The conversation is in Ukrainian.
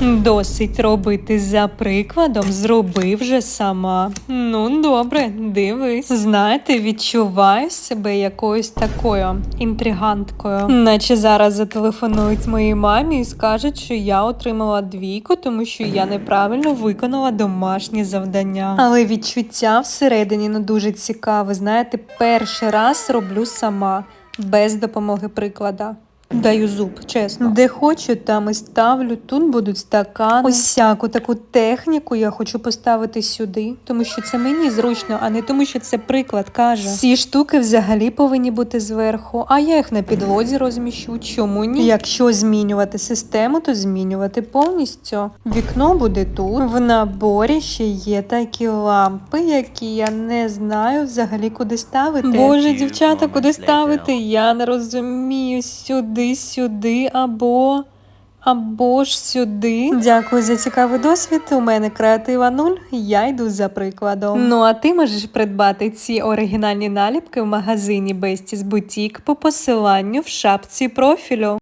Досить робити за прикладом, зроби вже сама. Ну, добре, дивись. Знаєте, відчуваю себе якоюсь такою інтриганткою. Наче зараз зателефонують моїй мамі і скажуть, що я отримала двійку, тому що я неправильно виконала домашнє завдання. Але відчуття всередині ну дуже цікаве. Знаєте, перший раз роблю сама, без допомоги приклада. Даю зуб, чесно. Де хочу, там і ставлю. Тут будуть стакани. Ось всяку таку техніку я хочу поставити сюди, тому що це мені зручно, а не тому, що це приклад каже. Ці штуки взагалі повинні бути зверху, а я їх на підлозі розміщу. Чому ні? Якщо змінювати систему, то змінювати повністю. Вікно буде тут. В наборі ще є такі лампи, які я не знаю взагалі куди ставити. Боже, дівчата, куди ставити? Я не розумію. Сюди, сюди або. Або ж сюди. Дякую за цікавий досвід. У мене креатива нуль. Я йду за прикладом. Ну а ти можеш придбати ці оригінальні наліпки в магазині Besties Boutique по посиланню в шапці профілю.